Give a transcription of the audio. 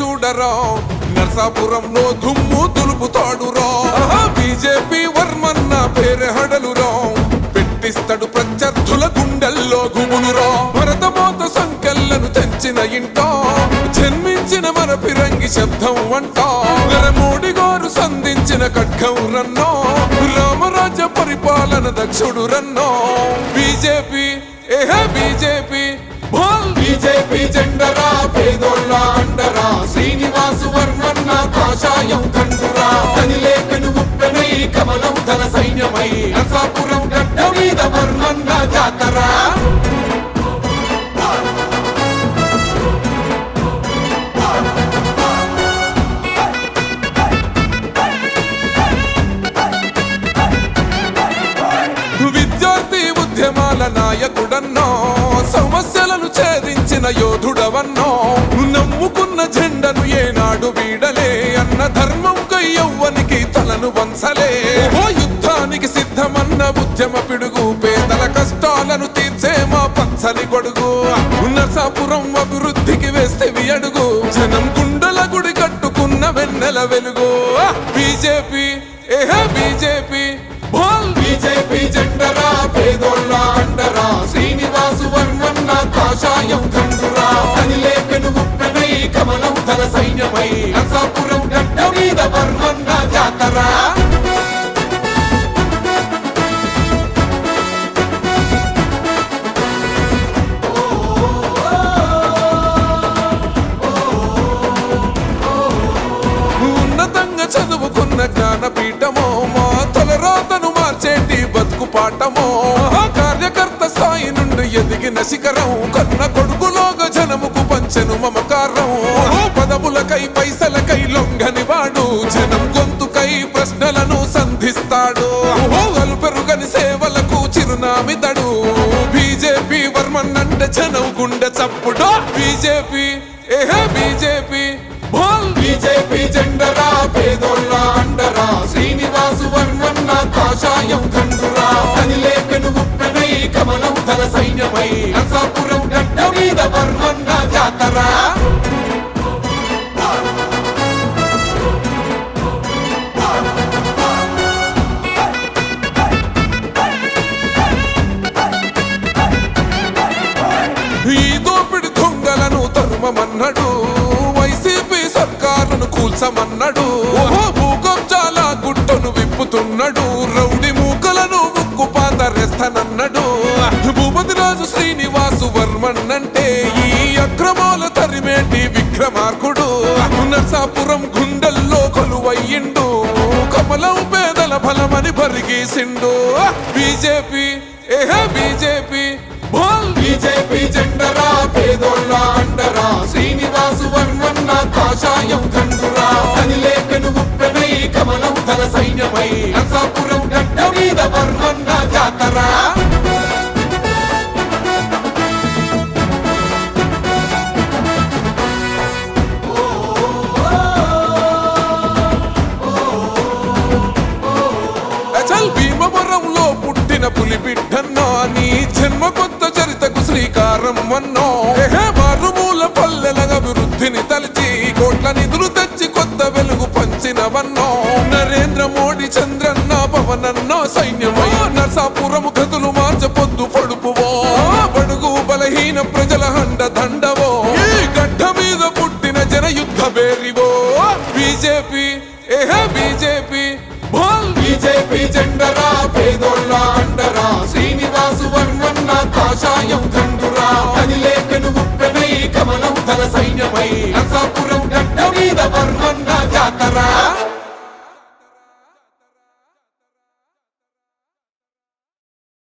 చూడరా. నర్సాపురంలో దుమ్ము దులుపుతాడురా. బీజేపీ వర్మన్న పేరు హడలురా. పెట్టిస్తాడు ప్రత్యర్థుల గుండెల్లో గుబులురా భరతమాత సంకెళ్ళను తెంచిన ఇంట. జన్మించిన మన పిరంగి శబ్దం వంట. మోడీ గారు సంధించిన ఖడ్గం రన్నో. రామరాజ్య పరిపాలన దక్షుడు రన్నో. బీజేపీ ఏహే బీజేపీ బోల్ బీజేపీ జెండరా. సైన్యమై నరసాపురం గడ్డ మీద వర్మన్న జాతర. విద్యార్థి ఉద్యమాల నాయకుడన్నో సమస్యలను ఛేదించిన యోధుడవన్నో నమ్ముకున్న జెండను ఏనాడు వీడలే అన్న ధర్మం కయ్యవ్వనికి తలను వంచలే. ఉద్యమ పిడుగు పేదల కష్టాలను తీర్చే మా పచ్చని గొడుగు. ఉన్నసాపురం అభివృద్ధికి వేస్తేవి అడుగు. జనం గుండెల గుడి కట్టుకున్న వెన్నెల వెలుగు. బీజేపీ ఏహే బీజేపీ. బోల్. బీజేపీ జెండరా పేదోళ్ళ అండరా. శ్రీనివాసు వర్మన్న కాషాయం కండురా అనిలే పెను ఉప్పెనై కమలం ధన సైన్యమై. నరసాపురం గడ్డ మీద వర్మ ఆటమో. కార్యకర్త స్థాయి నుండి ఎదిగిన శిఖరం. కన్న కొడుకులోగా జనముకు పంచెను మమకారం. పదములకై పైసలకై లొంగని వాడు. జనం గొంతుకై ప్రశ్నలను సంధిస్తాడు. ఓ సేవలకు చిరునామితడు. బీజేపీ వర్మన్నంటే జనం గుండె చప్పుడు. బీజేపీ ఏహే బీజేపీ. బోల్ బీజేపీ జెండరా పేదోళ్ళ అండరా. శ్రీనివాసు వర్మన్న కాషాయం సైన్యమై నరసాపురం గడ్డ మీద వర్మన్న జాతర. ఈ దోపిడి దొంగలను తరుమమన్నాడు వైసీపీ సర్కారును కూల్చమన్నాడు. ఓహో భూకబ్జాల గుట్టును విప్పుతున్నాడు. రౌడి మూకలను ముక్కు పాతరేస్తానన్నాడు శ్రీనివాసు ఈ అక్రమాల తరిమేటి విక్రమార్కుడు. నరసాపురం గుండెల్లో కొలువయ్యిండు. కమలం పేదల బలమని బరిగేసిండు బీజేపీ ఏహే బీజేపీ. బోల్ బీజేపీ జెండరా పేదోళ్ళ అండరా. శ్రీనివాసు వర్ణన్న కాషాయం కండురా. అనిలే పెను ముప్పెనై కమలం ధన సైన్యమై. నరసాపురం గడ్డ మీద వర్ణన్న జాతరా. కోట్ల నిధులు తెచ్చి కొత్త వెలుగు పంచినవన్నో. నరేంద్ర మోడీ చంద్రన్న పవనన్నో సైన్యమై నరసాపురము గతులు మార్చ పొద్దు పొడుపువో. బడుగు బలహీన ప్రజల హండ దండవో. ఈ గడ్డ మీద పుట్టిన జన యుద్ధ బేరివో. బీజేపీ ఏహే బీజేపీ బోల్ బీజేపీ జెండరా పేదోళ్ళ అండరా. శ్రీనివాసు వర్ణన్న కాషాయం కండురా కనిలేకను ముప్పెనై కమలం ధన సైన్యమై నరసాపురం